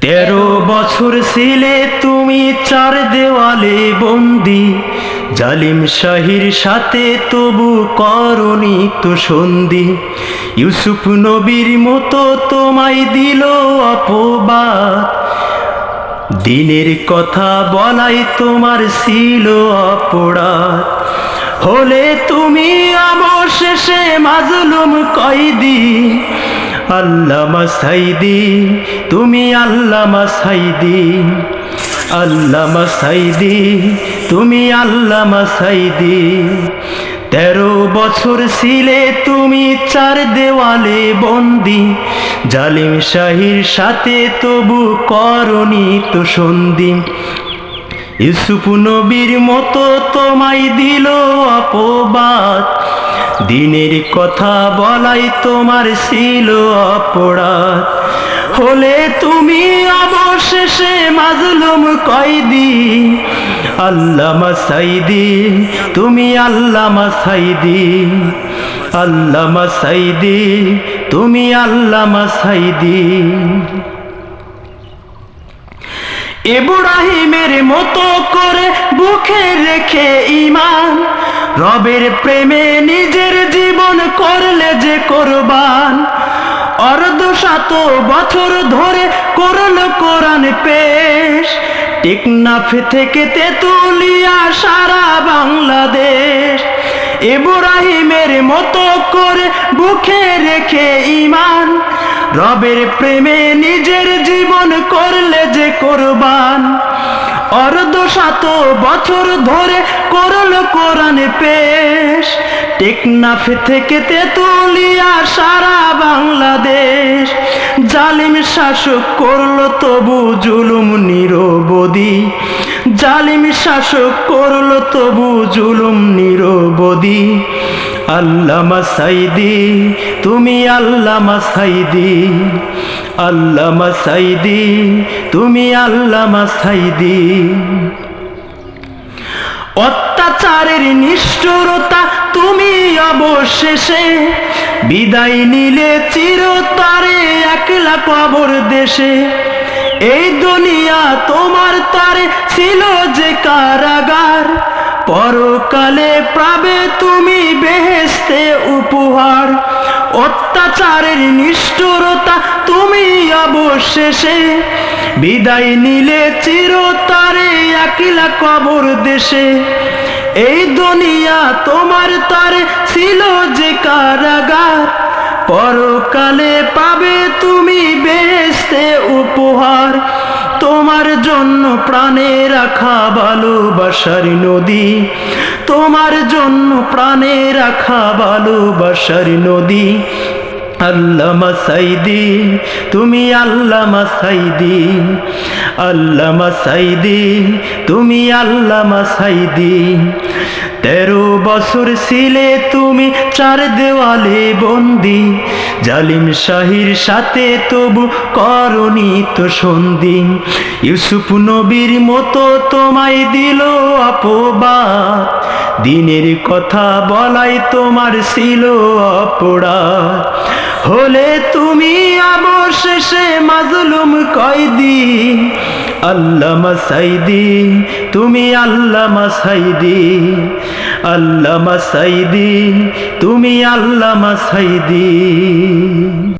তেরো বছর ছিলে তুমি চার দেওয়ালে বন্দি। জালিম শাহির সাথে তবু করনি তো সন্ধি। ইউসুফ নবীর মতো তোমায় দিল অপবাদ। দিনের কথা বলাই তোমার ছিল অপরাধ। হলে তুমি অবশেষে মাজলুম কয়দি। আল্লামা সাইদি, তুমি আল্লামা সাইদি। আল্লামা সাইদি, তুমি আল্লামা সাইদি। তেরো বছর ছিলে তুমি চার দেওয়ালে বন্দি। জালিম শাহির সাথে তবু করনি তো সন্ধি। ইউসুফ নবীর মতো তোমায় দিল অপবাদ। দিনের কথা বলাই তোমার ছিল অপরাধ। হলে তুমি অবশেষে মাজলুম কয়দি? আল্লামা সাইদি, তুমি আল্লামা সাইদি। আল্লামা সাইদি, তুমি আল্লামা সাইদি। ইব্রাহিমের মতো করে বুকে রেখে ইমান রবের প্রেমে নিজের জীবন করলে যে কোরবান। অর্ধ শত বছর ধরে করল কোরআন পেশ। টেকনাফে থেকে তেতুলিয়া সারা বাংলাদেশ। ইব্রাহিমের মতো করে বুকে রেখে ইমান রবের প্রেমে নিজের জীবন করলে যে কোরবান। অর্ধ শত বছর ধরে করল কোরআন পেশ। টেকনাফ থেকে তেতুলিয়া, সারা বাংলাদেশ। জালিম শাসক করল তবু জুলুম নিরবধি। জালিম শাসক করল তবু জুলুম নিরবধি। আল্লামা সাইদি, তুমি আল্লামা সাইদি। আল্লামা সাইদি, তুমি আল্লামা সাইদি। অত্যাচারের নিষ্ঠুরতা তুমি অবশেষে, বিদায় নিলে একলা কবর দেশে। এই দুনিয়া তোমার তরে ছিল যে কারাগার, পরকালে পাবে তুমি বেহেস্তে উপহার। অত্যাচারের নিষ্ঠুরতা অবশেষে বিদায় নিলে চিরতরে একলা কবর দেশে। এই দুনিয়া তোমার তরে ছিল যে কারাগার। পরকালে পাবে তুমি বেহেস্তে উপহার। তোমার জন্য প্রাণে রাখা ভালোবাসার নদী। তোমার জন্য প্রাণে রাখা ভালোবাসার নদী। আল্লামা সাইদি, তুমি আল্লামা সাইদি আল্লামা সাইদি, তুমি আল্লামা সাইদি। তেরো বছর ছিলে তুমি চার দেওয়ালে বন্দি, জালিম শাহির সাথে তবু করনি তো সন্ধি। ইউসুফ নবীর মতো তোমায় দিল অপবাদ, দিনের কথা বলাই তোমার ছিল অপরাধ। হলে তুমি অবশেষে মাজলুম কয়দি, আল্লামা সাইদি, তুমি আল্লামা সাইদি আল্লামা সাইদি, তুমি আল্লামা সাইদি।